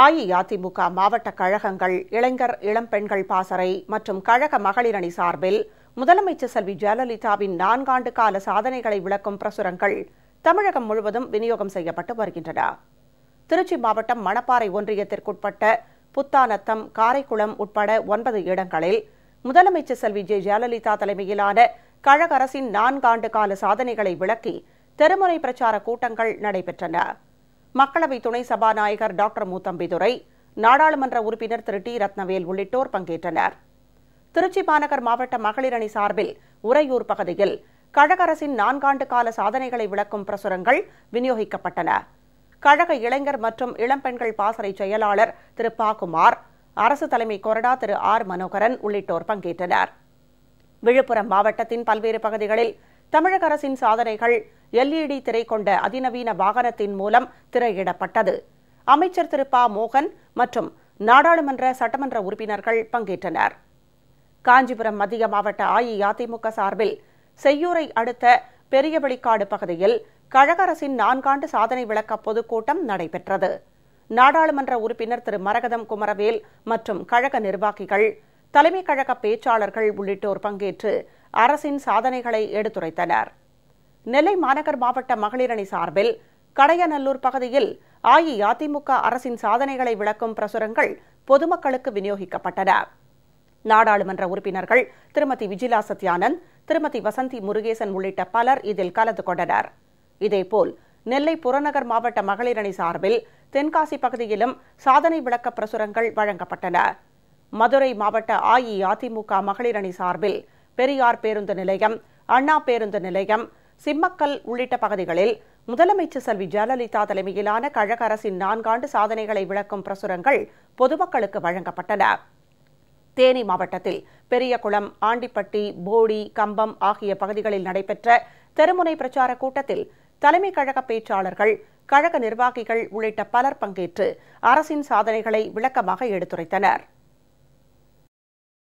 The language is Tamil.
அஇஅதிமுக மாவட்ட கழகங்கள் இளைஞர் இளம்பெண்கள் பாசறை மற்றும் கழக மகளிர் அணி சார்பில் முதலமைச்சர் செல்வி ஜெயலலிதாவின் நான்காண்டு கால சாதனைகளை விளக்கும் பிரசுரங்கள் தமிழகம் முழுவதும் விநியோகம் செய்யப்பட்டு வருகின்றன. திருச்சி மாவட்டம் மணப்பாறை ஒன்றியத்திற்குட்பட்ட புத்தானத்தம் காரைக்குளம் உட்பட ஒன்பது இடங்களில் முதலமைச்சர் செல்வி ஜெ. ஜெயலலிதா தலைமையிலான கழக அரசின் நான்காண்டு கால சாதனைகளை விளக்கி தெருமுறை பிரச்சார கூட்டங்கள் நடைபெற்றன. மக்களவை துணை சபாநாயகர் டாக்டர் மூத்தம்பிதுரை நாடாளுமன்ற உறுப்பினர் திரு டி. ரத்னவேல் உள்ளிட்டோர் பங்கேற்றனர். திருச்சி மாநகர் மாவட்ட மகளிர் அணி சார்பில் உறையூர் பகுதியில் கழக அரசின் நான்காண்டு கால சாதனைகளை விளக்கும் பிரசுரங்கள் விநியோகிக்கப்பட்டன. கழக இளைஞர் மற்றும் இளம்பெண்கள் பாசறை செயலாளர் திரு பா. குமார் அரசு தலைமை கொறடா திரு ஆர். மனோகரன் உள்ளிட்டோர் பங்கேற்றனர். விழுப்புரம் மாவட்டத்தின் பல்வேறு பகுதிகளில் தமிழக அரசின் சாதனைகள் எல்இடி திரை கொண்ட அதிநவீன வாகனத்தின் மூலம் திரையிடப்பட்டது. அமைச்சர் திரு ப. மோகன் மற்றும் நாடாளுமன்ற சட்டமன்ற உறுப்பினர்கள் பங்கேற்றனர். காஞ்சிபுரம் மத்திய மாவட்ட அஇஅதிமுக சார்பில் செய்யூரை அடுத்த பெரியவெளிக்காடு பகுதியில் கழக அரசின் நான்காண்டு சாதனை விளக்க பொதுக்கூட்டம் நடைபெற்றது. நாடாளுமன்ற உறுப்பினர் திரு. மரகதம் குமரவேல் மற்றும் கழக நிர்வாகிகள் தலைமை கழக பேச்சாளர்கள் உள்ளிட்டோர் பங்கேற்று அரசின் சாதனைகளை எடுத்துரைத்தனர். நெல்லை மாநகர் மாவட்ட மகளிரணி சார்பில் கடையநல்லூர் பகுதியில் அஇஅதிமுக அரசின் சாதனைகளை விளக்கும் பிரசுரங்கள் பொதுமக்களுக்கு விநியோகிக்கப்பட்டன. நாடாளுமன்ற உறுப்பினர்கள் திருமதி விஜிலா சத்யானந்த் திருமதி வசந்தி முருகேசன் உள்ளிட்ட பலர் இதில் கலந்து கொண்டனர். இதேபோல் நெல்லை புறநகர் மாவட்ட மகளிரணி சார்பில் தென்காசி பகுதியிலும் சாதனை விளக்க பிரசுரங்கள் வழங்கப்பட்டன. மதுரை மாவட்ட அஇஅதிமுக மகளிர் அணி சார்பில் பெரியார் பேருந்து நிலையம் அண்ணா பேருந்து நிலையம் சிம்மக்கல் உள்ளிட்ட பகுதிகளில் முதலமைச்சர் செல்வி ஜெயலலிதா தலைமையிலான கழக அரசின் நான்காண்டு சாதனைகளை விளக்கும் பிரசுரங்கள் பொதுமக்களுக்கு வழங்கப்பட்டன. தேனி மாவட்டத்தில் பெரியகுளம் ஆண்டிப்பட்டி போடி கம்பம் ஆகிய பகுதிகளில் நடைபெற்ற தெருமுனை பிரச்சார கூட்டத்தில் தலைமை கழக பேச்சாளர்கள் கழக நிர்வாகிகள் உள்ளிட்ட பலர் பங்கேற்று அரசின் சாதனைகளை விளக்கமாக எடுத்துரைத்தனர்.